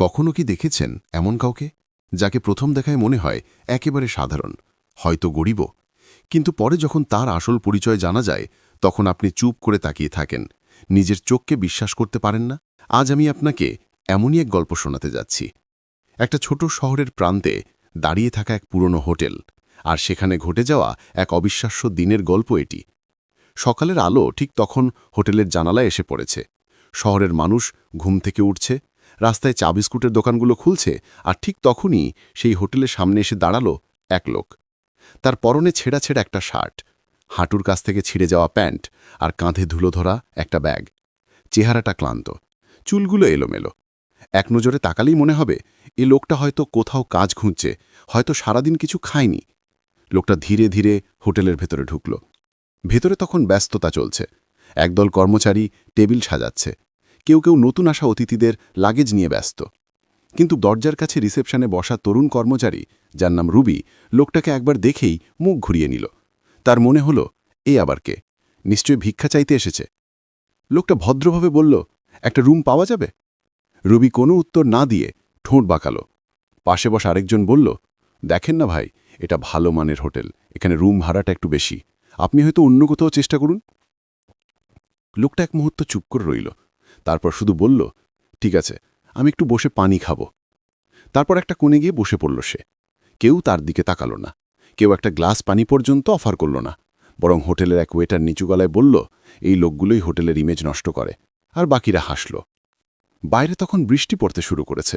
কখনো কি দেখেছেন এমন কাউকে? যাকে প্রথম দেখায় মনে হয় একেবারে সাধারণ, হয়তো গরিব কিন্তু পরে যখন তার আসল পরিচয় জানা যায়, তখন আপনি চুপ করে তাকিয়ে থাকেন। নিজের চোখকে বিশ্বাস করতে পারেন না। আজ আমি আপনাকে এমনই এক গল্প শোনাতে যাচ্ছি। একটা ছোট শহরের প্রান্তে দাঁড়িয়ে থাকা এক পুরনো হোটেল, আর সেখানে ঘটে যাওয়া এক অবিশ্বাস্য দিনের গল্প এটি। সকালের আলো ঠিক তখন হোটেলের জানালায় এসে পড়েছে। শহরের মানুষ ঘুম থেকে উঠছে রাস্তায় চা বিস্কুটের দোকানগুলো খুলছে আর ঠিক তখনই সেই হোটেলের সামনে এসে দাঁড়াল এক লোক। তার পরনে ছেঁড়া ছেঁড়া একটা শার্ট, হাঁটুর কাছ থেকে ছিঁড়ে যাওয়া প্যান্ট আর কাঁধে ধুলো ধরা একটা ব্যাগ। চেহারাটা ক্লান্ত, চুলগুলো এলোমেলো। এক নজরে তাকালেই মনে হবে, এ লোকটা হয়তো কোথাও কাজ খুঁজছে, হয়তো সারাদিন কিছু খায়নি। লোকটা ধীরে ধীরে হোটেলের ভেতরে ঢুকল। ভেতরে তখন ব্যস্ততা চলছে, একদল কর্মচারী টেবিল সাজাচ্ছে। কেউ কেউ নতুন আসা অতিথিদের লাগেজ নিয়ে ব্যস্ত। কিন্তু দরজার কাছে রিসেপশনে বসা তরুণ কর্মচারী, যার নাম রুবি, লোকটাকে একবার দেখেই মুখ ঘুরিয়ে নিল। তার মনে হলো, এ আবার কে? নিশ্চয়ই ভিক্ষা চাইতে এসেছে। লোকটা ভদ্রভাবে বলল, একটা রুম পাওয়া যাবে? রুবি কোনো উত্তর না দিয়ে ঠোঁট বাঁকালো। পাশে বসা আরেকজন বলল, দেখেন না ভাই, এটা ভালো মানের হোটেল, এখানে রুম ভাড়াটা একটু বেশি। আপনি হয়তো অন্য কোথাও চেষ্টা করুন। লোকটা এক মুহূর্ত চুপ করে রইল। তারপর শুধু বলল, ঠিক আছে, আমি একটু বসে পানি খাব। তারপর একটা কোণে গিয়ে বসে পড়ল সে। কেউ তার দিকে তাকালো না। কেউ একটা গ্লাস পানি পর্যন্ত অফার করল না। বরং হোটেলের এক ওয়েটার নিচু গলায় বলল, এই লোকগুলোই হোটেলের ইমেজ নষ্ট করে। আর বাকিরা হাসল। বাইরে তখন বৃষ্টি পড়তে শুরু করেছে।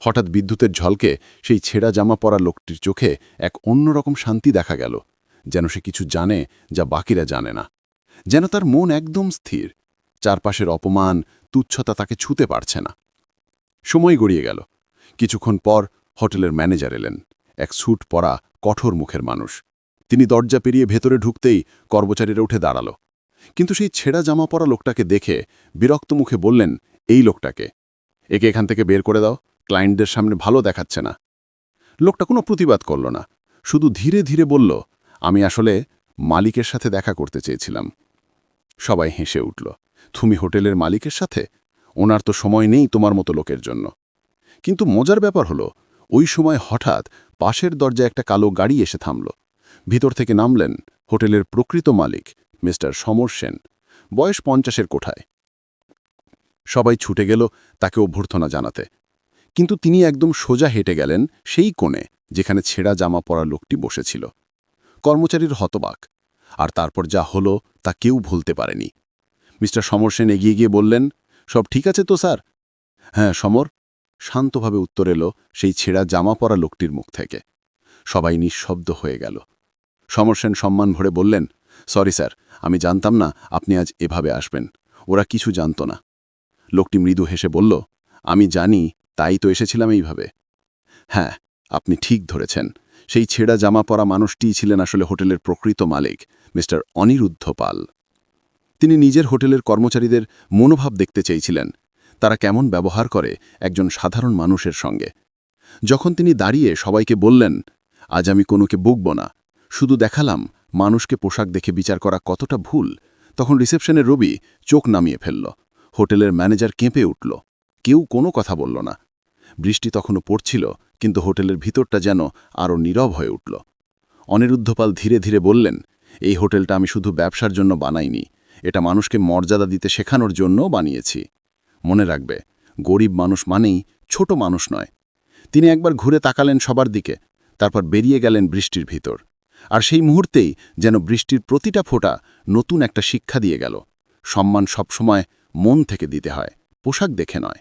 হঠাৎ বিদ্যুতের ঝলকে সেই ছেঁড়া জামা পরা লোকটির চোখে এক অন্যরকম শান্তি দেখা গেল। যেন সে কিছু জানে যা বাকিরা জানে না। যেন তার মন একদম স্থির। চারপাশের অপমান তুচ্ছতা তাকে ছুতে পারছে না। সময় গড়িয়ে গেল। কিছুক্ষণ পর হোটেলের ম্যানেজার এলেন, এক স্যুট পরা কঠোর মুখের মানুষ। তিনি দরজা পেরিয়ে ভেতরে ঢুকতেই কর্মচারীরা উঠে দাঁড়াল। কিন্তু সেই ছেঁড়া জামা পরা লোকটাকে দেখে বিরক্ত মুখে বললেন, এই লোকটাকে। একে এখান থেকে বের করে দাও, ক্লায়েন্টদের সামনে ভালো দেখাচ্ছে না। লোকটা কোনো প্রতিবাদ করল না, শুধু ধীরে ধীরে বলল, আমি আসলে মালিকের সাথে দেখা করতে চেয়েছিলাম। সবাই হেসে উঠল। তুমি হোটেলের মালিকের সাথে? ওনার তো সময় নেই তোমার মতো লোকের জন্য। কিন্তু মজার ব্যাপার হলো, ওই সময় হঠাৎ পাশের দরজায় একটা কালো গাড়ি এসে থামল। ভিতর থেকে নামলেন হোটেলের প্রকৃত মালিক, মিস্টার সমর সেন। বয়স পঞ্চাশের কোঠায়। সবাই ছুটে গেল তাকে অভ্যর্থনা জানাতে। কিন্তু তিনি একদম সোজা হেঁটে গেলেন সেই কোণে, যেখানে ছেঁড়া জামা পরা লোকটি বসেছিল। কর্মচারীর হতবাক। আর তারপর যা হলো তা কেউ ভুলতে পারেনি। মিস্টার সমর সেন এগিয়ে গিয়ে বললেন, সব ঠিক আছে তো, স্যার? হ্যাঁ সমর। শান্তভাবে উত্তর এলো সেই ছেঁড়া জামা পরা লোকটির মুখ থেকে। সবাই নিঃশব্দ হয়ে গেল। সমর সেন সম্মান ভরে বললেন, সরি, স্যার, আমি জানতাম না আপনি আজ এভাবে আসবেন। ওরা কিছু জানত না। লোকটি মৃদু হেসে বলল, আমি জানি, তাই তো এসেছিলাম এইভাবে। হ্যাঁ আপনি ঠিক ধরেছেন। সেই ছেঁড়া জামা পরা মানুষটিই ছিলেন আসলে হোটেলের প্রকৃত মালিক, মিস্টার অনিরুদ্ধ পাল। তিনি নিজের হোটেলের কর্মচারীদের মনোভাব দেখতে চেয়েছিলেন। তারা কেমন ব্যবহার করে একজন সাধারণ মানুষের সঙ্গে। যখন তিনি দাঁড়িয়ে সবাইকে বললেন, আজ আমি কোনোকে বকব না। শুধু দেখালাম মানুষকে পোশাক দেখে বিচার করা কতটা ভুল। তখন রিসেপশনের রবি চোখ নামিয়ে ফেলল। হোটেলের ম্যানেজার কেঁপে উঠল। কেউ কোনো কথা বলল না। বৃষ্টি তখনও পড়ছিল, কিন্তু হোটেলের ভিতরটা যেন আরও নীরব হয়ে উঠল। অনিরুদ্ধপাল ধীরে ধীরে বললেন, এই হোটেলটা আমি শুধু ব্যবসার জন্য বানাইনি। এটা মানুষকে মর্যাদা দিতে শেখানোর জন্যও বানিয়েছি। মনে রাখবে, গরিব মানুষ মানেই ছোট মানুষ নয়। তিনি একবার ঘুরে তাকালেন সবার দিকে, তারপর বেরিয়ে গেলেন বৃষ্টির ভিতর। আর সেই মুহূর্তেই যেন বৃষ্টির প্রতিটা ফোঁটা নতুন একটা শিক্ষা দিয়ে গেল। সম্মান সবসময় মন থেকে দিতে হয়, পোশাক দেখে নয়।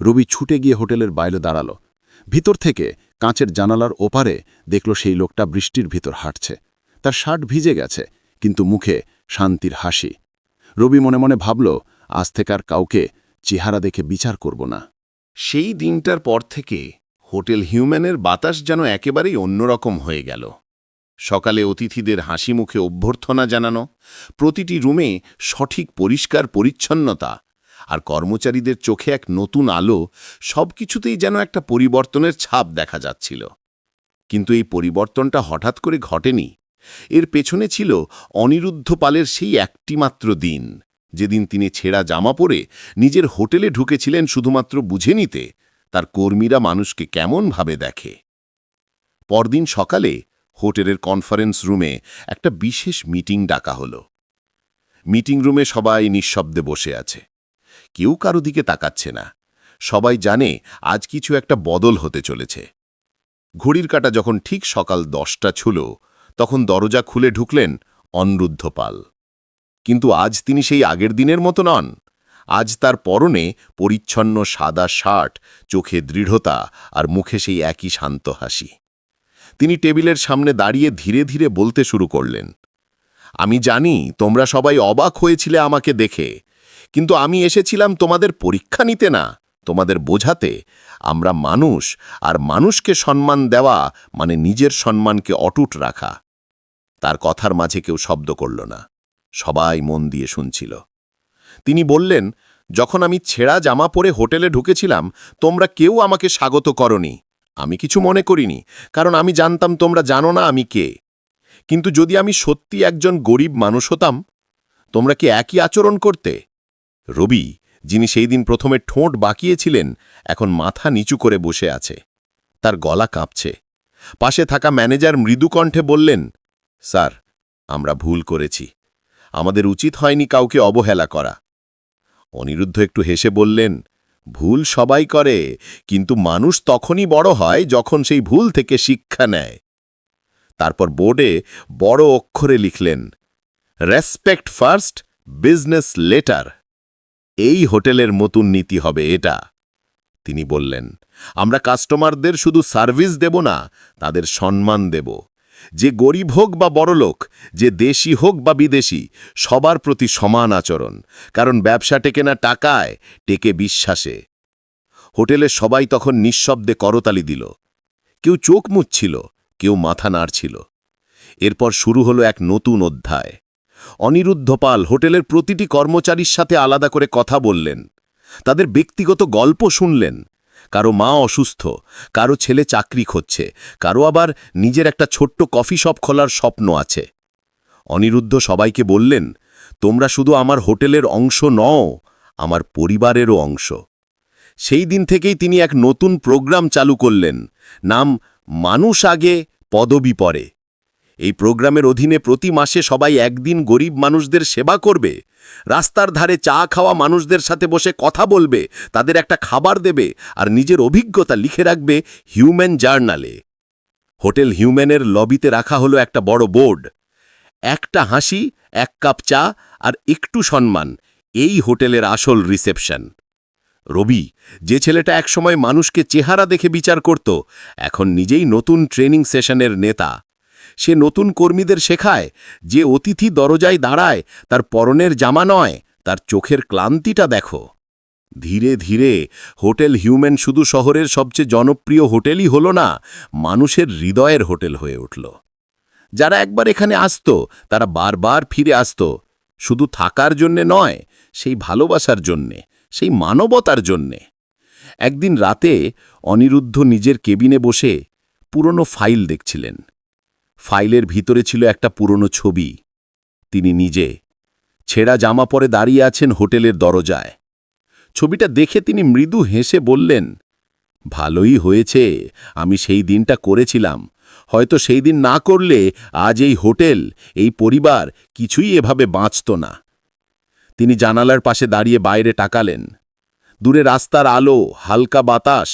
রবি ছুটে গিয়ে হোটেলের বাইরে দাঁড়াল। ভিতর থেকে কাঁচের জানালার ওপারে দেখল সেই লোকটা বৃষ্টির ভিতর হাঁটছে। তার শার্ট ভিজে গেছে, কিন্তু মুখে শান্তির হাসি। রবি মনে মনে ভাবল, আজ থেকে আর কাউকে চেহারা দেখে বিচার করব না। সেই দিনটার পর থেকে হোটেল হিউম্যানের বাতাস যেন একেবারেই অন্যরকম হয়ে গেল। সকালে অতিথিদের হাসি মুখে অভ্যর্থনা জানানো, প্রতিটি রুমে সঠিক পরিষ্কার পরিচ্ছন্নতা আর কর্মচারীদের চোখে এক নতুন আলো সবকিছুতেই যেন একটা পরিবর্তনের ছাপ দেখা যাচ্ছিল। কিন্তু এই পরিবর্তনটা হঠাৎ করে ঘটেনি। এর পেছনে ছিল অনিরুদ্ধ পালের সেই একটিমাত্র দিন। যেদিন তিনি ছেঁড়া জামা পরে নিজের হোটেলে ঢুকেছিলেন শুধুমাত্র বুঝে নিতে, তার কর্মীরা মানুষকে কেমনভাবে দেখে। পরদিন সকালে হোটেলের কনফারেন্স রুমে একটা বিশেষ মিটিং ডাকা হলো। মিটিং রুমে সবাই নিঃশব্দে বসে আছে। কেউ কারও দিকে তাকাচ্ছে না। সবাই জানে আজ কিছু একটা বদল হতে চলেছে। ঘড়ির কাটা যখন ঠিক সকাল দশটা ছুল তখন দরজা খুলে ঢুকলেন অনিরুদ্ধ পাল কিন্তু আজ তিনি সেই আগের দিনের মতো নন। আজ তার পরনে পরিচ্ছন্ন সাদা শার্ট, চোখে দৃঢ়তা আর মুখে সেই একই শান্ত হাসি। তিনি টেবিলের সামনে দাঁড়িয়ে ধীরে ধীরে বলতে শুরু করলেন, আমি জানি তোমরা সবাই অবাক হয়েছিলে আমাকে দেখে, কিন্তু আমি এসেছিলাম তোমাদের পরীক্ষা নিতে না, তোমাদের বোঝাতে। আমরা মানুষ, আর মানুষকে সম্মান দেওয়া মানে নিজের সম্মানকে অটুট রাখা। তার কথার মাঝে কেউ শব্দ করল না। সবাই মন দিয়ে শুনছিল। তিনি বললেন, যখন আমি ছেঁড়া জামা পরে হোটেলে ঢুকেছিলাম, তোমরা কেউ আমাকে স্বাগত করনি। আমি কিছু মনে করিনি, কারণ আমি জানতাম তোমরা জানো না আমি কে। কিন্তু যদি আমি সত্যি একজন গরিব মানুষ হতাম, তোমরা কি একই আচরণ করতে? রবি, যিনি সেই দিন প্রথমে ঠোঁট বাঁকিয়েছিলেন, এখন মাথা নিচু করে বসে আছে। তার গলা কাঁপছে। পাশে থাকা ম্যানেজার মৃদু কণ্ঠে বললেন স্যার, আমরা ভুল করেছি। আমাদের উচিত হয়নি কাউকে অবহেলা করা। অনিরুদ্ধ একটু হেসে বললেন, ভুল সবাই করে, কিন্তু মানুষ তখনই বড় হয় যখন সেই ভুল থেকে শিক্ষা নেয়। তারপর বোর্ডে বড় অক্ষরে লিখলেন, রেসপেক্ট ফার্স্ট, বিজনেস লেটার। এই হোটেলের মতন নীতি হবে এটা। তিনি বললেন, আমরা কাস্টমারদের শুধু সার্ভিস দেব না, তাদের সম্মান দেব। যে গরিব হোক বা বড়লোক যে দেশি হোক বা বিদেশি, সবার প্রতি সমান আচরণ, কারণ ব্যবসা টেকে না টাকায়, টেকে বিশ্বাসে। হোটেলের সবাই তখন নিঃশব্দে করতালি দিল। কেউ চোখ মুচ্ছিল, কেউ মাথা নাড়ছিল। এরপর শুরু হলো এক নতুন অধ্যায়। অনিরুদ্ধ পাল হোটেলের প্রতিটি কর্মচারীর সাথে আলাদা করে কথা বললেন। তাদের ব্যক্তিগত গল্প শুনলেন। কারও মা অসুস্থ, কারও ছেলে চাকরি খুঁজছে, কারও আবার নিজের একটা ছোট্ট কফি শপ খোলার স্বপ্ন আছে। অনিরুদ্ধ সবাইকে বললেন, তোমরা শুধু আমার হোটেলের অংশ নও, আমার পরিবারেরও অংশ। সেই দিন থেকেই তিনি এক নতুন প্রোগ্রাম চালু করলেন, নাম মানুষ আগে পদবি পরে এই প্রোগ্রামের অধীনে প্রতি মাসে সবাই একদিন গরিব মানুষদের সেবা করবে। রাস্তার ধারে চা খাওয়া মানুষদের সাথে বসে কথা বলবে, তাদের একটা খাবার দেবে আর নিজের অভিজ্ঞতা লিখে রাখবে হিউম্যান জার্নালে। হোটেল হিউম্যানের লবিতে রাখা হলো একটা বড় বোর্ড। একটা হাসি, এক কাপ চা আর একটু সম্মান, এই হোটেলের আসল রিসেপশন। রবি, যে ছেলেটা একসময় মানুষকে চেহারা দেখে বিচার করত, এখন নিজেই নতুন ট্রেনিং সেশনের নেতা। সে নতুন কর্মীদের শেখায়, যে অতিথি দরজায় দাঁড়ায়, তার পরনের জামা নয়, তার চোখের ক্লান্তিটা দেখো। ধীরে ধীরে, হোটেল হিউম্যান শুধু শহরের সবচেয়ে জনপ্রিয় হোটেলই হল না, মানুষের হৃদয়ের হোটেল হয়ে উঠল। যারা একবার এখানে আসত, তারা বারবার ফিরে আসত, শুধু থাকার জন্যে নয়, সেই ভালোবাসার জন্যে, সেই মানবতার জন্যে। একদিন রাতে অনিরুদ্ধ নিজের কেবিনে বসে পুরনো ফাইল দেখছিলেন। ফাইলের ভিতরে ছিল একটা পুরনো ছবি। তিনি নিজে ছেঁড়া জামা পরে দাঁড়িয়ে আছেন হোটেলের দরজায়। ছবিটা দেখে তিনি মৃদু হেসে বললেন, ভালোই হয়েছে, আমি সেই দিনটা করেছিলাম। হয়তো সেই দিন না করলে আজ এই হোটেল, এই পরিবার কিছুই এভাবে বাঁচত না। তিনি জানালার পাশে দাঁড়িয়ে বাইরে টাকালেন দূরে রাস্তার আলো, হালকা বাতাস,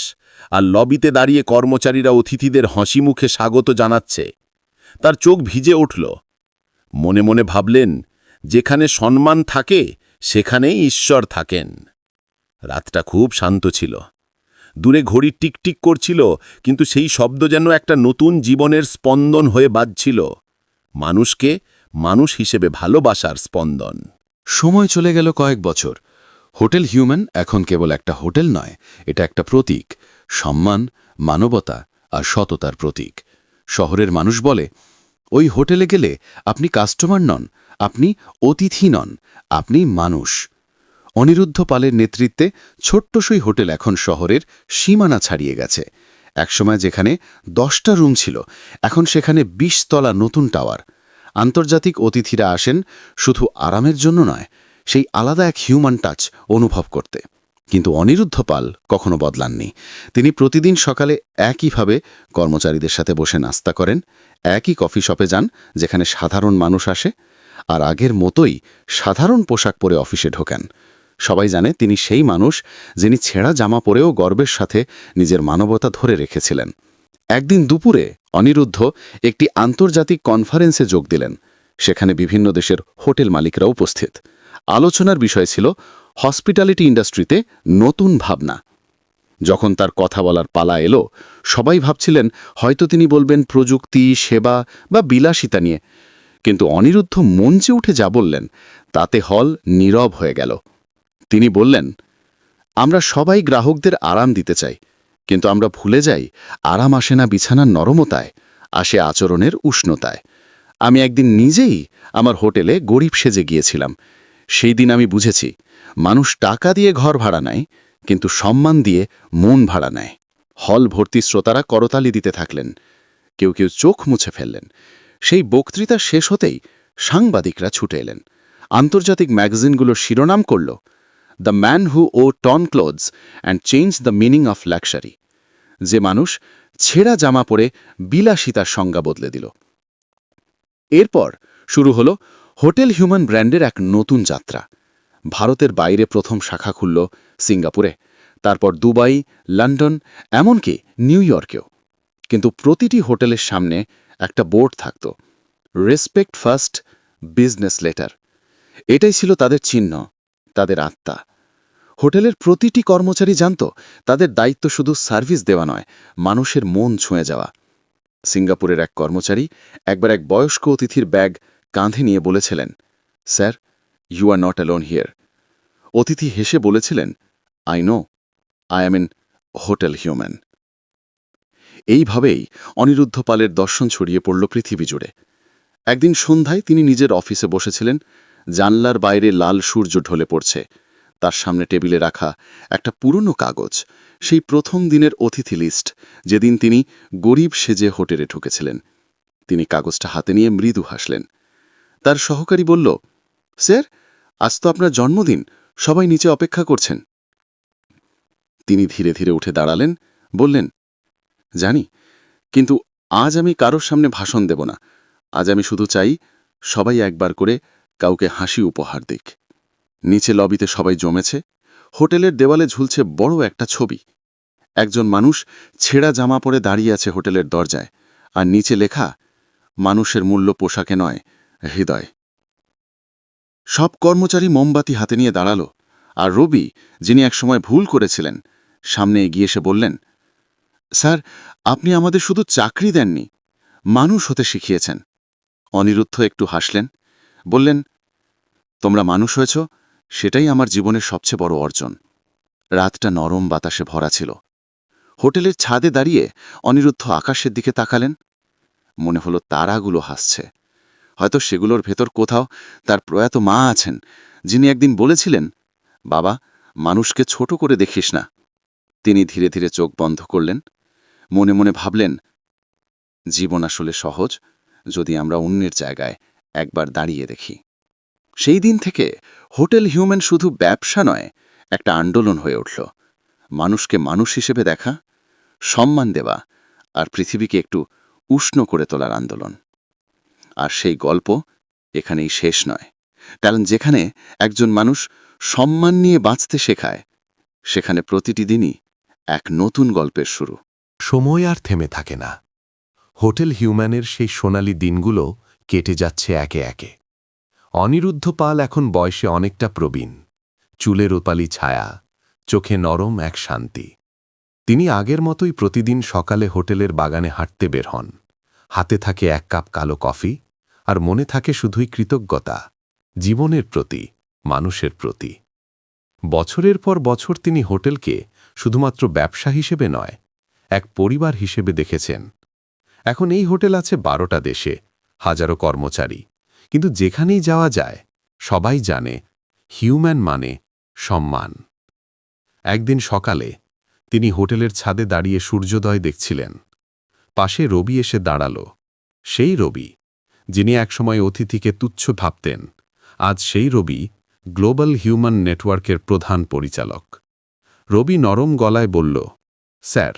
আর লবিতে দাঁড়িয়ে কর্মচারীরা অতিথিদের হাসি মুখে স্বাগত জানাচ্ছে। তার চোখ ভিজে উঠল। মনে মনে ভাবলেন, যেখানে সম্মান থাকে, সেখানেই ঈশ্বর থাকেন। রাতটা খুব শান্ত ছিল। দূরে ঘড়ি টিকটিক করছিল, কিন্তু সেই শব্দ যেন একটা নতুন জীবনের স্পন্দন হয়ে বাজছিল। মানুষকে মানুষ হিসেবে ভালোবাসার স্পন্দন। সময় চলে গেল কয়েক বছর। হোটেল হিউম্যান এখন কেবল একটা হোটেল নয়, এটা একটা প্রতীক। সম্মান, মানবতা আর সততার প্রতীক। শহরের মানুষ বলে ওই হোটেলে গেলে আপনি কাস্টমার নন, আপনি অতিথি নন, আপনি মানুষ। অনিরুদ্ধ পালের নেতৃত্বে ছোট্ট ছোট্টসই হোটেল এখন শহরের সীমানা ছাড়িয়ে গেছে। একসময় যেখানে দশটা রুম ছিল, এখন সেখানে বিশ তলা নতুন টাওয়ার। আন্তর্জাতিক অতিথিরা আসেন শুধু আরামের জন্য নয়, সেই আলাদা এক হিউম্যান টাচ অনুভব করতে। কিন্তু অনিরুদ্ধ পাল কখনো বদলাননি। তিনি প্রতিদিন সকালে একইভাবে কর্মচারীদের সাথে বসে নাস্তা করেন, একই কফি শপে যান, যেখানে সাধারণ মানুষ আসে, আর আগের মতোই সাধারণ পোশাক পরে অফিসে ঢোকেন। সবাই জানে তিনি সেই মানুষ যিনি ছেঁড়া জামা পরেও গর্বের সাথে নিজের মানবতা ধরে রেখেছিলেন। একদিন দুপুরে অনিরুদ্ধ একটি আন্তর্জাতিক কনফারেন্সে যোগ দিলেন। সেখানে বিভিন্ন দেশের হোটেল মালিকরা উপস্থিত। আলোচনার বিষয় ছিল হসপিটালিটি ইন্ডাস্ট্রিতে নতুন ভাবনা। যখন তার কথা বলার পালা এলো, সবাই ভাবছিলেন হয়তো তিনি বলবেন প্রযুক্তি, সেবা বা বিলাসিতা নিয়ে। কিন্তু অনিরুদ্ধ মঞ্চে উঠে যা বললেন, তাতে হল নীরব হয়ে গেল। তিনি বললেন, আমরা সবাই গ্রাহকদের আরাম দিতে চাই, কিন্তু আমরা ভুলে যাই আরাম আসে না বিছানার নরমতায়, আসে আচরণের উষ্ণতায়। আমি একদিন নিজেই আমার হোটেলে গরিব সেজে গিয়েছিলাম। সেই দিন আমি বুঝেছি, মানুষ টাকা দিয়ে ঘর ভাড়া নেয়, কিন্তু সম্মান দিয়ে মন ভাড়া নেয়। হল ভর্তি শ্রোতারা করতালি দিতে থাকলেন, কেউ কেউ চোখ মুছে ফেললেন। সেই বক্তৃতা শেষ হতেই সাংবাদিকরা ছুটে এলেন। আন্তর্জাতিক ম্যাগাজিনগুলোর শিরোনাম করল, the man who wore torn clothes and change the meaning of luxury. যে মানুষ ছেঁড়া জামা পরে বিলাসিতার সংজ্ঞা বদলে দিল। এরপর শুরু হলো হোটেল হিউম্যান ব্র্যান্ডের এক নতুন যাত্রা। ভারতের বাইরে প্রথম শাখা খুলল সিঙ্গাপুরে, তারপর দুবাই, লন্ডন, এমনকি নিউ ইয়র্কেও। কিন্তু প্রতিটি হোটেলের সামনে একটা বোর্ড থাকত, রেসপেক্ট ফার্স্ট, বিজনেস লেটার এটাই ছিল তাদের চিহ্ন, তাদের আত্মা। হোটেলের প্রতিটি কর্মচারী জানত, তাদের দায়িত্ব শুধু সার্ভিস দেওয়া নয়, মানুষের মন ছুঁয়ে যাওয়া। সিঙ্গাপুরের এক কর্মচারী, একবার এক বয়স্ক অতিথির ব্যাগ কাঁধে নিয়ে বলেছিলেন, sir you are not alone here অতিথি হেসে বলেছিলেন I know I am in hotel human এইভাবেই অনিরুদ্ধ পালের দর্শন ছড়িয়ে পড়ল পৃথিবী জুড়ে। একদিন সন্ধ্যায় তিনি নিজের অফিসে বসেছিলেন, জানলার বাইরে লাল সূর্য ঢলে পড়ছে। তার সামনে টেবিলে রাখা একটা পুরনো কাগজ, সেই প্রথম দিনের অতিথি লিস্ট, যেদিন তিনি গরিব সেজে হোটেলে ঢুকেছিলেন। তিনি কাগজটা হাতে নিয়ে মৃদু হাসলেন। তার সহকারী বলল, স্যার, আজ তো আপনার জন্মদিন, সবাই নিচে অপেক্ষা করছেন। তিনি ধীরে ধীরে উঠে দাঁড়ালেন, বললেন, জানি, কিন্তু আজ আমি কারোর সামনে ভাষণ দেব না। আজ আমি শুধু চাই সবাই একবার করে কাউকে হাসি উপহার দিক। নিচে লবিতে সবাই জমেছে, হোটেলের দেওয়ালে ঝুলছে বড় একটা ছবি। একজন মানুষ ছেঁড়া জামা পরে দাঁড়িয়ে আছে হোটেলের দরজায়, আর নিচে লেখা, মানুষের মূল্য পোশাকে নয় হৃদয়। সব কর্মচারী মোমবাতি হাতে নিয়ে দাঁড়াল, আর রবি, যিনি একসময় ভুল করেছিলেন, সামনে এগিয়ে এসে বললেন, স্যার, আপনি আমাদের শুধু চাকরি দেননি, মানুষ হতে শিখিয়েছেন। অনিরুদ্ধ একটু হাসলেন, বললেন, তোমরা মানুষ হয়েছ, সেটাই আমার জীবনের সবচেয়ে বড় অর্জন। রাতটা নরম বাতাসে ভরা ছিল। হোটেলের ছাদে দাঁড়িয়ে অনিরুদ্ধ আকাশের দিকে তাকালেন, মনে হলো তারাগুলো হাসছে। হয়তো সেগুলোর ভেতর কোথাও তার প্রয়াত মা আছেন, যিনি একদিন বলেছিলেন, বাবা, মানুষকে ছোট করে দেখিস না। তিনি ধীরে ধীরে চোখ বন্ধ করলেন, মনে মনে ভাবলেন, জীবন আসলে সহজ যদি আমরা অন্যের জায়গায় একবার দাঁড়িয়ে দেখি। সেই দিন থেকে হোটেল হিউম্যান শুধু ব্যবসা নয়, একটা আন্দোলন হয়ে উঠল। মানুষকে মানুষ হিসেবে দেখা, সম্মান দেওয়া আর পৃথিবীকে একটু উষ্ণ করে তোলার আন্দোলন। আর সেই গল্প এখানেই শেষ নয়। কারণ যেখানে একজন মানুষ সম্মান নিয়ে বাঁচতে শেখায়, সেখানে প্রতিটি দিনই এক নতুন গল্পের শুরু। সময় আর থেমে থাকে না। হোটেল হিউম্যানের সেই সোনালি দিনগুলো কেটে যাচ্ছে একে একে। অনিরুদ্ধ পাল এখন বয়সে অনেকটা প্রবীণ। চুলের ওপালি ছায়া, চোখে নরম এক শান্তি। তিনি আগের মতোই প্রতিদিন সকালে হোটেলের বাগানে হাঁটতে বের হন। হাতে থাকে এক কাপ কালো কফি আর মনে থাকে শুধুই কৃতজ্ঞতা, জীবনের প্রতি, মানুষের প্রতি। বছরের পর বছর তিনি হোটেলকে শুধুমাত্র ব্যবসা হিসেবে নয়, এক পরিবার হিসেবে দেখেছেন। এখন এই হোটেল আছে বারোটা দেশে, হাজারো কর্মচারী। কিন্তু যেখানেই যাওয়া যায়, সবাই জানে, হিউম্যান মানে সম্মান। একদিন সকালে তিনি হোটেলের ছাদে দাঁড়িয়ে সূর্যোদয় দেখছিলেন। পাশে রবি এসে দাঁড়াল। সেই রবি যিনি একসময় অতিথিকে তুচ্ছ ভাবতেন। আজ সেই রবি গ্লোবাল হিউম্যান নেটওয়ার্কের প্রধান পরিচালক। রবি নরম গলায় বলল, স্যার,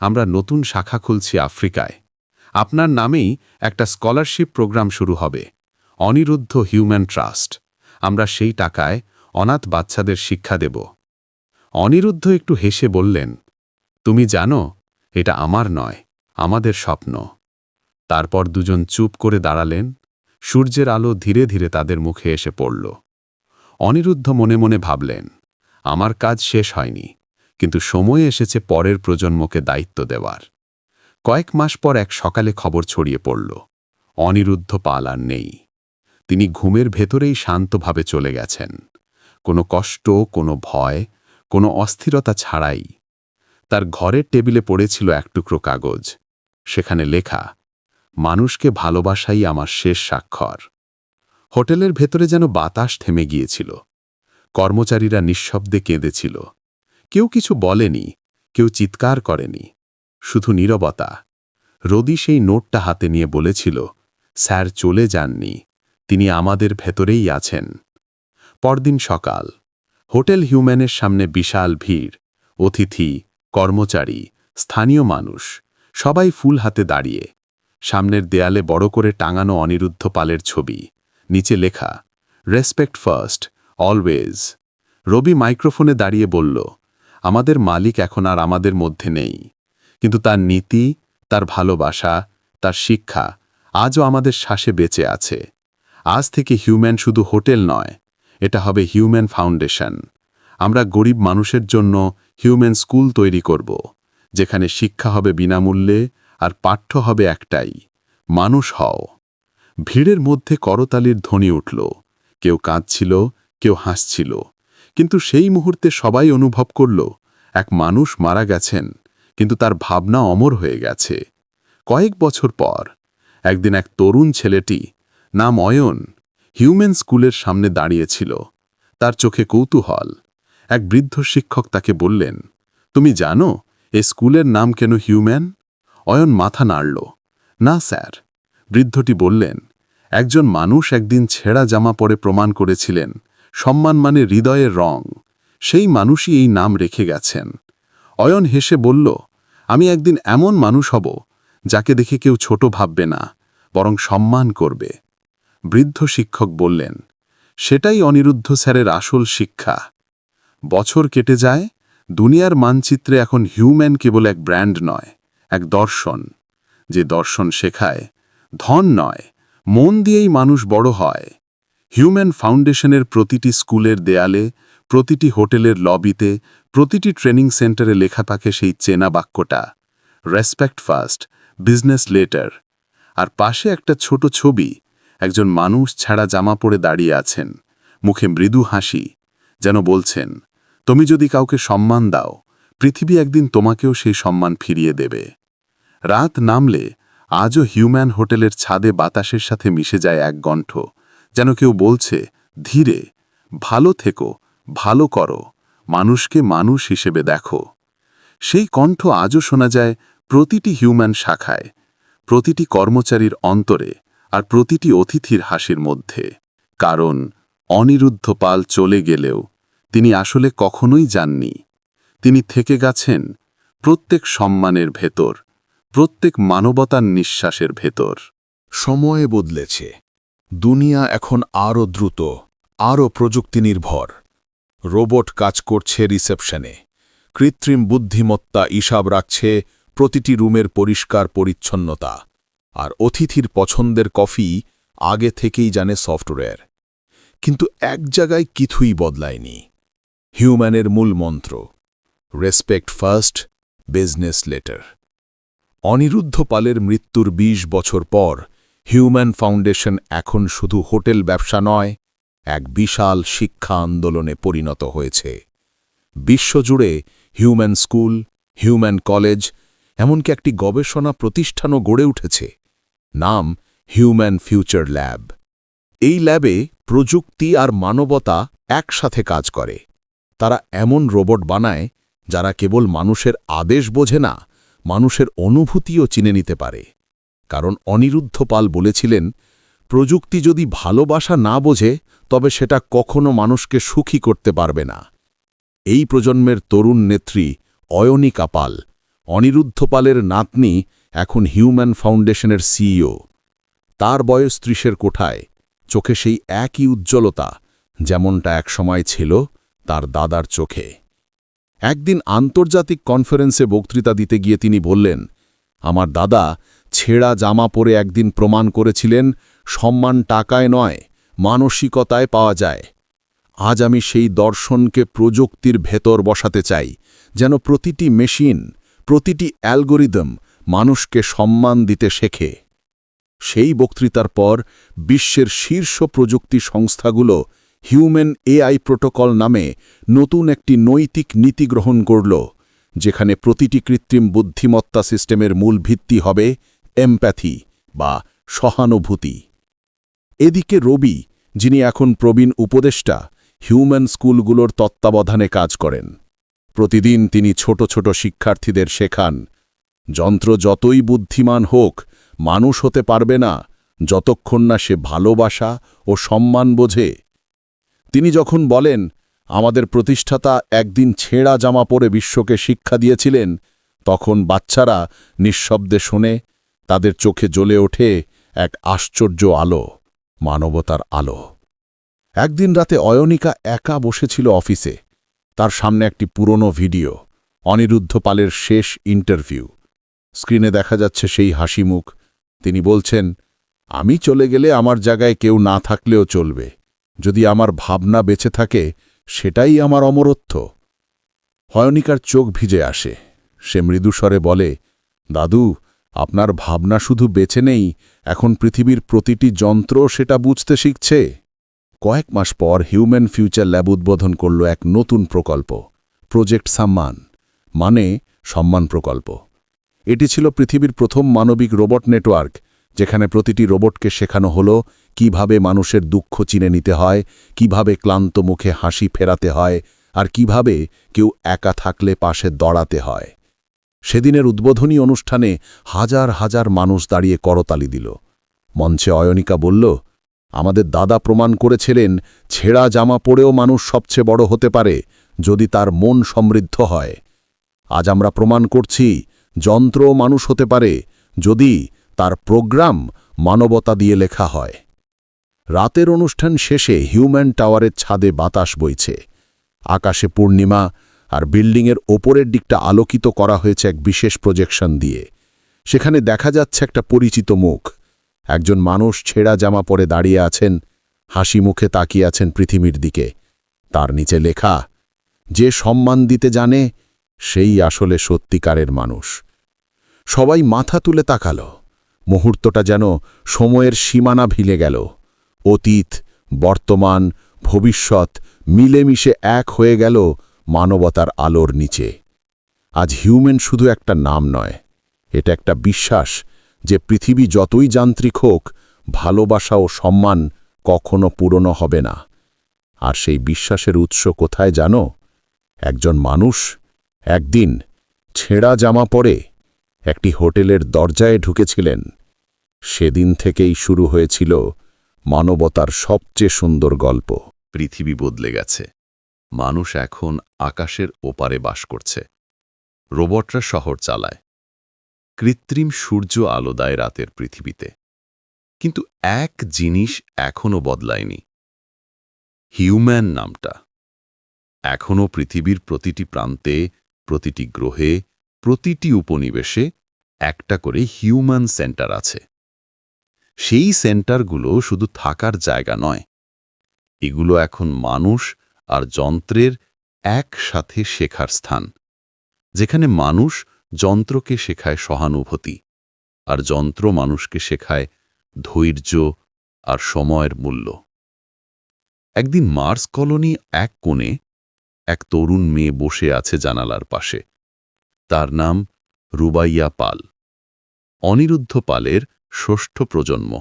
আমরা নতুন শাখা খুলছি আফ্রিকায়। আপনার নামেই একটা স্কলারশিপ প্রোগ্রাম শুরু হবে। Aniruddha human trust. আমরা সেই টাকায় অনাথ বাচ্চাদের শিক্ষা দেব। অনিরুদ্ধ একটু হেসে বললেন, তুমি জানো, এটা আমার নয়, আমাদের স্বপ্ন। তারপর দুজন চুপ করে দাঁড়ালেন। সূর্যের আলো ধীরে ধীরে তাদের মুখে এসে পড়ল। অনিরুদ্ধ মনে মনে ভাবলেন, আমার কাজ শেষ হয়নি, কিন্তু সময় এসেছে পরের প্রজন্মকে দায়িত্ব দেওয়ার। কয়েক মাস পর এক সকালে খবর ছড়িয়ে পড়ল, অনিরুদ্ধ পাল আর নেই। তিনি ঘুমের ভেতরেই শান্তভাবে চলে গেছেন। কোনো কষ্ট, কোনো ভয়, কোনো অস্থিরতা ছাড়াই। তার ঘরের টেবিলে পড়েছিল এক টুকরো কাগজ, সেখানে লেখা মানুষকে ভালোবাসাই আমার শেষ স্বাক্ষর। হোটেলের ভেতরে যেন বাতাস থেমে গিয়েছিল। কর্মচারীরা নিঃশব্দে কেঁদেছিল। কেউ কিছু বলেনি, কেউ চিৎকার করেনি। শুধু নীরবতা। রদি সেই নোটটা হাতে নিয়ে বলেছিল, স্যার চলে যাননি, তিনি আমাদের ভেতরেই আছেন। পরদিন সকাল। হোটেল হিউম্যানের সামনে বিশাল ভিড়। অতিথি, কর্মচারী, স্থানীয় মানুষ, সবাই ফুল হাতে দাঁড়িয়ে। সামনের দেয়ালে বড় করে টাঙানো অনিরুদ্ধ পালের ছবি। নিচে লেখা রেসপেক্ট ফার্স্ট অলওয়েজ রবি মাইক্রোফোনে দাঁড়িয়ে বলল, আমাদের মালিক এখন আর আমাদের মধ্যে নেই। কিন্তু তার নীতি, তার ভালোবাসা, তার শিক্ষা আজও আমাদের শ্বাসে বেঁচে আছে। আজ থেকে হিউম্যান শুধু হোটেল নয়, এটা হবে হিউম্যান ফাউন্ডেশন। আমরা গরিব মানুষের জন্য হিউম্যান স্কুল তৈরি করব, যেখানে শিক্ষা হবে বিনামূল্যে আর পাঠ্য হবে একটাই, মানুষ হও। ভিড়ের মধ্যে করতালির ধ্বনি উঠল। কেউ কাঁদছিল, কেউ হাসছিল। কিন্তু সেই মুহূর্তে সবাই অনুভব করল, এক মানুষ মারা গেছেন, কিন্তু তার ভাবনা অমর হয়ে গেছে। কয়েক বছর পর, একদিন এক তরুণ ছেলেটি, নাম অয়ন, হিউম্যান স্কুলের সামনে দাঁড়িয়েছিল। তার চোখে কৌতূহল। এক বৃদ্ধ শিক্ষক তাকে বললেন, তুমি জানো, এ স্কুলের নাম কেন হিউম্যান? অয়ন মাথা নাড়ল। না, স্যার। বৃদ্ধটি বললেন, একজন মানুষ একদিন ছেঁড়া জামা পরে প্রমাণ করেছিলেন, সম্মান মানে হৃদয়ের রং। সেই মানুষই এই নাম রেখে গেছেন। অয়ন হেসে বলল, আমি একদিন এমন মানুষ হব, যাকে দেখে কেউ ছোট ভাববে না, বরং সম্মান করবে। বৃদ্ধ শিক্ষক বললেন, সেটাই অনিরুদ্ধ স্যারের আসল শিক্ষা। বছর কেটে যায়, দুনিয়ার মানচিত্রে এখন হিউম্যান কেবল এক ব্র্যান্ড নয়। এক দর্শন। যে দর্শন শেখায়, ধন নয়, মন দিয়েই মানুষ বড় হয়। হিউম্যান ফাউন্ডেশনের প্রতিটি স্কুলের দেয়ালে, প্রতিটি হোটেলের লবিতে, প্রতিটি ট্রেনিং সেন্টারে লেখা থাকে সেই চেনা বাক্যটা রেসপেক্ট ফার্স্ট বিজনেস লেটার আর পাশে একটা ছোট ছবি, একজন মানুষ ছাড়া জামা পরে দাঁড়িয়ে আছেন, মুখে মৃদু হাসি, যেন বলছেন, তুমি যদি কাউকে সম্মান দাও, পৃথিবী একদিন তোমাকেও সেই সম্মান ফিরিয়ে দেবে। রাত নামলে আজও হিউম্যান হোটেলের ছাদে বাতাসের সাথে মিশে যায় এক গণ্ঠ, যেন কেউ বলছে, ধীরে, ভালো থেকো, ভালো করো, মানুষকে মানুষ হিসেবে দেখো। সেই কণ্ঠ আজও শোনা যায় প্রতিটি হিউম্যান শাখায়, প্রতিটি কর্মচারীর অন্তরে আর প্রতিটি অতিথির হাসির মধ্যে। কারণ অনিরুদ্ধ পাল চলে গেলেও তিনি আসলে কখনোই যাননি। তিনি থেকে গেছেন প্রত্যেক সম্মানের ভেতর। প্রত্যেক মানবতার নিঃশ্বাসের ভেতর। সময়ে বদলেছে। দুনিয়া এখন আরও দ্রুত, আরও প্রযুক্তি নির্ভর রোবট কাজ করছে রিসেপশনে। কৃত্রিম বুদ্ধিমত্তা হিসাব রাখছে প্রতিটি রুমের পরিষ্কার পরিচ্ছন্নতা। আর অতিথির পছন্দের কফি আগে থেকেই জানে সফটওয়্যার। কিন্তু এক জায়গায় কিছুই বদলায়নি। হিউম্যানের মূল মন্ত্র respect first business letter Aniruddha পালের মৃত্যুর ২০ বছর পর হিউম্যান ফাউন্ডেশন এখন শুধু হোটেল ব্যবসা নয়, এক বিশাল শিক্ষা আন্দোলনে পরিণত হয়েছে। বিশ্বজুড়ে হিউম্যান স্কুল, হিউম্যান কলেজ, এমনকি একটি গবেষণা প্রতিষ্ঠানও গড়ে উঠেছে, নাম হিউম্যান ফিউচার ল্যাব। এই ল্যাবে প্রযুক্তি আর মানবতা একসাথে কাজ করে। তারা এমন রোবট বানায় যারা কেবল মানুষের আদেশ বোঝে না মানুষের অনুভূতিও চিনে নিতে পারে। কারণ অনিরুদ্ধ পাল বলেছিলেন, প্রযুক্তি যদি ভালোবাসা না বোঝে, তবে সেটা কখনো মানুষকে সুখী করতে পারবে না। এই প্রজন্মের তরুণ নেত্রী অয়নিকা পাল, অনিরুদ্ধ পালের নাতনি, এখন হিউম্যান ফাউন্ডেশনের সিইও। তার বয়স ত্রিশের কোঠায়, চোখে সেই একই উজ্জ্বলতা, যেমনটা একসময় ছিল তার দাদার চোখে। একদিন আন্তর্জাতিক কনফারেন্সে বক্তৃতা দিতে গিয়ে তিনি বললেন, আমার দাদা ছেঁড়া জামা পরে একদিন প্রমাণ করেছিলেন, সম্মান টাকায় নয়, মানসিকতায় পাওয়া যায়। আজ আমি সেই দর্শনকে প্রযুক্তির ভেতর বসাতে চাই, যেন প্রতিটি মেশিন, প্রতিটি অ্যালগোরিদম মানুষকে সম্মান দিতে শেখে। সেই বক্তৃতার পর বিশ্বের শীর্ষ প্রযুক্তি সংস্থাগুলো হিউম্যান এআই প্রোটোকল নামে নতুন একটি নৈতিক নীতি গ্রহণ করল, যেখানে প্রতিটি কৃত্রিম বুদ্ধিমত্তা সিস্টেমের মূল ভিত্তি হবে এমপ্যাথি বা সহানুভূতি। এদিকে রবি, যিনি এখন প্রবীণ উপদেষ্টা, হিউম্যান স্কুলগুলোর তত্ত্বাবধানে কাজ করেন। প্রতিদিন তিনি ছোট ছোট শিক্ষার্থীদের শেখান, যন্ত্র যতই বুদ্ধিমান হোক, মানুষ হতে পারবে না, যতক্ষণ না সে ভালোবাসা ও সম্মান বোঝে। তিনি যখন বলেন, আমাদের প্রতিষ্ঠাতা একদিন ছেঁড়া জামা পরে বিশ্বকে শিক্ষা দিয়েছিলেন তখন বাচ্চারা নিঃশব্দে শোনে তাদের চোখে জ্বলে ওঠে এক আশ্চর্য আলো, মানবতার আলো। একদিন রাতে অয়নিকা একা বসেছিল অফিসে। তার সামনে একটি পুরনো ভিডিও, অনিরুদ্ধ পালের শেষ ইন্টারভিউ। স্ক্রিনে দেখা যাচ্ছে সেই হাসি মুখ তিনি বলছেন, আমি চলে গেলে আমার জায়গায় কেউ না থাকলেও চলবে। যদি আমার ভাবনা বেঁচে থাকে, সেটাই আমার অমরত্ব। হয়নিকার চোখ ভিজে আসে। সে মৃদুস্বরে বলে, দাদু, আপনার ভাবনা শুধু বেছে নেই, এখন পৃথিবীর প্রতিটি যন্ত্র সেটা বুঝতে শিখছে। কয়েক মাস পর হিউম্যান ফিউচার ল্যাব উদ্বোধন করল এক নতুন প্রকল্প, প্রজেক্ট সম্মান মানে সম্মান প্রকল্প। এটি ছিল পৃথিবীর প্রথম মানবিক রোবট নেটওয়ার্ক যেখানে প্রতিটি রোবটকে শেখানো হলো কীভাবে মানুষের দুঃখ চিনে নিতে হয়, কীভাবে ক্লান্ত মুখে হাসি ফেরাতে হয়, আর কীভাবে কেউ একা থাকলে পাশে দড়াতে হয়। সেদিনের উদ্বোধনী অনুষ্ঠানে হাজার হাজার মানুষ দাঁড়িয়ে করতালি দিল। মঞ্চে অয়নিকা বলল, আমাদের দাদা প্রমাণ করেছিলেন, ছেঁড়া জামা পরেও মানুষ সবচেয়ে বড় হতে পারে, যদি তার মন সমৃদ্ধ হয়। আজ আমরা প্রমাণ করছি, যন্ত্রও মানুষ হতে পারে, যদি তার প্রোগ্রাম মানবতা দিয়ে লেখা হয়। রাতের অনুষ্ঠান শেষে হিউম্যান টাওয়ারের ছাদে বাতাস বইছে। আকাশে পূর্ণিমা আর বিল্ডিংয়ের ওপরের দিকটা আলোকিত করা হয়েছে এক বিশেষ প্রজেকশন দিয়ে। সেখানে দেখা যাচ্ছে একটা পরিচিত মুখ। একজন মানুষ ছেঁড়া জামা পরে দাঁড়িয়ে আছেন, হাসি মুখে তাকিয়ে আছেন পৃথিবীর দিকে। তার নিচে লেখা, যে সম্মান দিতে জানে, সেই আসলে সত্যিকারের মানুষ। সবাই মাথা তুলে তাকাল। মুহূর্তটা যেন সময়ের সীমানা ভিলে গেল। অতীত, বর্তমান, ভবিষ্যৎ মিলেমিশে এক হয়ে গেল মানবতার আলোর নিচে। আজ হিউম্যান শুধু একটা নাম নয়, এটা একটা বিশ্বাস যে পৃথিবী যতই যান্ত্রিক হোক, ভালোবাসা ও সম্মান কখনো পুরনো হবে না। আর সেই বিশ্বাসের উৎস কোথায় জানো? একজন মানুষ একদিন ছেঁড়া জামা পরে একটি হোটেলের দরজায় ঢুকেছিলেন। সেদিন থেকেই শুরু হয়েছিল মানবতার সবচেয়ে সুন্দর গল্প। পৃথিবী বদলে গেছে। মানুষ এখন আকাশের ওপারে বাস করছে। রোবটরা শহর চালায়। কৃত্রিম সূর্য আলো দেয় রাতের পৃথিবীতে। কিন্তু এক জিনিস এখনও বদলায়নি। হিউম্যান নামটা। এখনও পৃথিবীর প্রতিটি প্রান্তে, প্রতিটি গ্রহে প্রতিটি উপনিবেশে একটা করে হিউম্যান সেন্টার আছে। সেই সেন্টারগুলো শুধু থাকার জায়গা নয়, এগুলো এখন মানুষ আর যন্ত্রের একসাথে শেখার স্থান, যেখানে মানুষ যন্ত্রকে শেখায় সহানুভূতি আর যন্ত্র মানুষকে শেখায় ধৈর্য আর সময়ের মূল্য। একদিন মার্স কলোনি এক কোণে এক তরুণ মেয়ে বসে আছে জানালার পাশে। তার নাম রুবাইয়া পাল। অনিরুদ্ধ পালের ষষ্ঠ প্রজন্ম।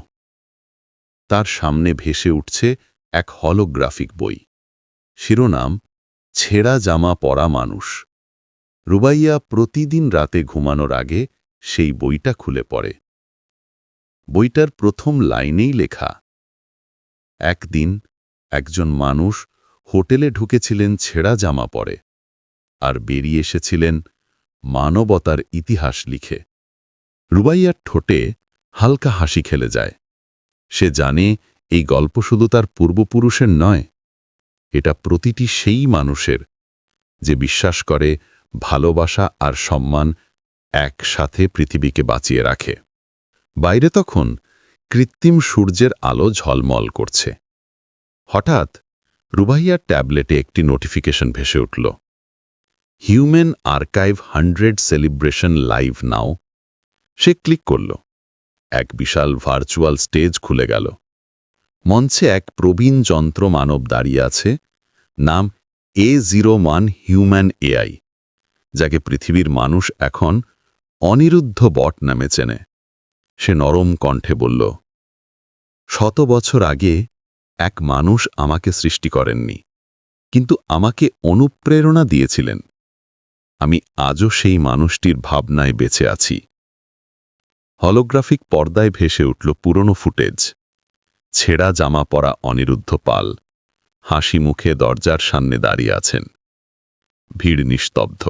তার সামনে ভেসে উঠছে এক হলোগ্রাফিক বই। শিরোনাম, ছেঁড়া জামা পরা মানুষ। রুবাইয়া প্রতিদিন রাতে ঘুমানোর আগে সেই বইটা খুলে পড়ে। বইটার প্রথম লাইনেই লেখা, একদিন একজন মানুষ হোটেলে ঢুকেছিলেন ছেঁড়া জামা পরে, আর বেরিয়ে এসেছিলেন মানবতার ইতিহাস লিখে। রুবাইয়ার ঠোঁটে হালকা হাসি খেলে যায়। সে জানে এই গল্প শুধু তার পূর্বপুরুষের নয়, এটা প্রতিটি সেই মানুষের, যে বিশ্বাস করে ভালোবাসা আর সম্মান একসাথে পৃথিবীকে বাঁচিয়ে রাখে। বাইরে তখন কৃত্রিম সূর্যের আলো ঝলমল করছে। হঠাৎ রুবাইয়ার ট্যাবলেটে একটি নোটিফিকেশন ভেসে উঠল। Human archive hundred celebration live now সে ক্লিক করল। এক বিশাল ভার্চুয়াল স্টেজ খুলে গেল। মঞ্চে এক প্রবীণ যন্ত্র মানব দাঁড়িয়ে আছে, নাম A zero one human AI যাকে পৃথিবীর মানুষ এখন অনিরুদ্ধ বট নামে চেনে। সে নরম কণ্ঠে বলল, শত বছর আগে এক মানুষ আমাকে সৃষ্টি করেননি, কিন্তু আমাকে অনুপ্রেরণা দিয়েছিলেন। আমি আজও সেই মানুষটির ভাবনায় বেঁচে আছি। হলোগ্রাফিক পর্দায় ভেসে উঠল পুরনো ফুটেজ। ছেঁড়া জামা পরা অনিরুদ্ধ পাল হাসি মুখে দরজার সামনে দাঁড়িয়ে আছেন। ভিড় নিস্তব্ধ।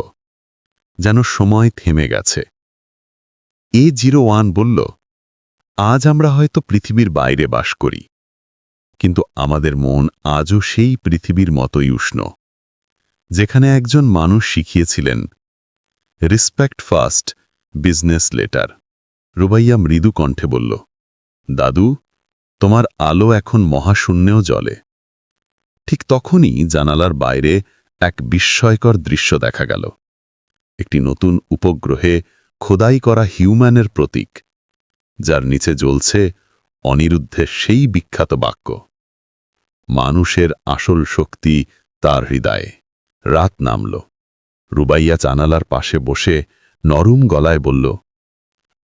যেন সময় থেমে গেছে। এ জিরো ওয়ান বলল, আজ আমরা হয়তো পৃথিবীর বাইরে বাস করি। কিন্তু আমাদের মন আজও সেই পৃথিবীর মতোই উষ্ণ। যেখানে একজন মানুষ শিখিয়েছিলেন respect first business letter Rubaiya মৃদু কণ্ঠে বলল, দাদু, তোমার আলো এখন মহাশূন্যেও জ্বলে। ঠিক তখনই জানালার বাইরে এক বিস্ময়কর দৃশ্য দেখা গেল। একটি নতুন উপগ্রহে খোদাই করা হিউম্যানের প্রতীক, যার নিচে জ্বলছে অনিরুদ্ধের সেই বিখ্যাত বাক্য, মানুষের আসল শক্তি তার হৃদয়ে। রাত নামল। রুবাইয়া জানালার পাশে বসে নরম গলায় বলল,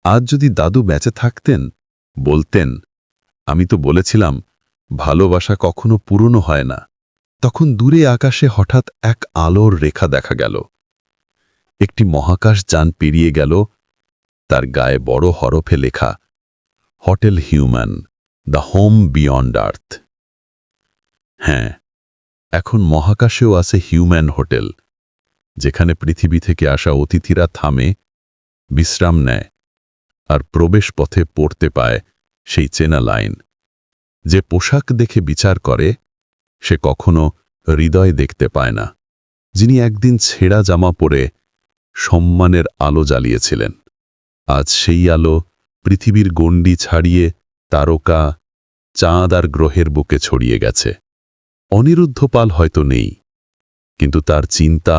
আজ যদি দাদু বেঁচে থাকতেন, বলতেন, আমি তো বলেছিলাম, ভালোবাসা কখনো পুরনো হয় না। তখন দূরে আকাশে হঠাৎ এক আলোর রেখা দেখা গেল। একটি মহাকাশ যান পেরিয়ে গেল, তার গায়ে বড় হরফে লেখা, hotel human, the home beyond earth. হ্যাঁ এখন মহাকাশেও আছে হিউম্যান হোটেল, যেখানে পৃথিবী থেকে আসা অতিথিরা থামে, বিশ্রাম নেয়, আর প্রবেশ পথে পড়তে পায় সেই চেনা লাইন। যে পোশাক দেখে বিচার করে, সে কখনো হৃদয় দেখতে পায় না, যিনি একদিন ছেঁড়া জামা পরে সম্মানের আলো জ্বালিয়েছিলেন। আজ সেই আলো পৃথিবীর গণ্ডি ছাড়িয়ে তারকা চাঁদ আর গ্রহের বুকে ছড়িয়ে গেছে। অনিরুদ্ধ পাল হয়তো নেই, কিন্তু তার চিন্তা,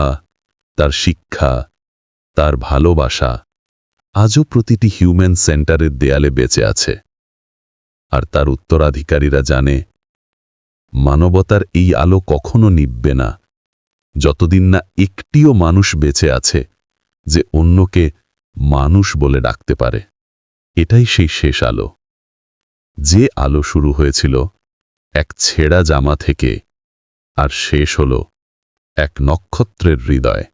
তার শিক্ষা, তার ভালোবাসা আজও প্রতিটি হিউম্যান সেন্টারের দেয়ালে বেঁচে আছে। আর তার উত্তরাধিকারীরা জানে, মানবতার এই আলো কখনো নিববে না, যতদিন না একটিও মানুষ বেঁচে আছে যে অন্যকে মানুষ বলে ডাকতে পারে। এটাই সেই শেষ আলো। যে আলো শুরু হয়েছিল এক ছেঁড়া জামা থেকে আর শেষ হল এক নক্ষত্রের হৃদয়।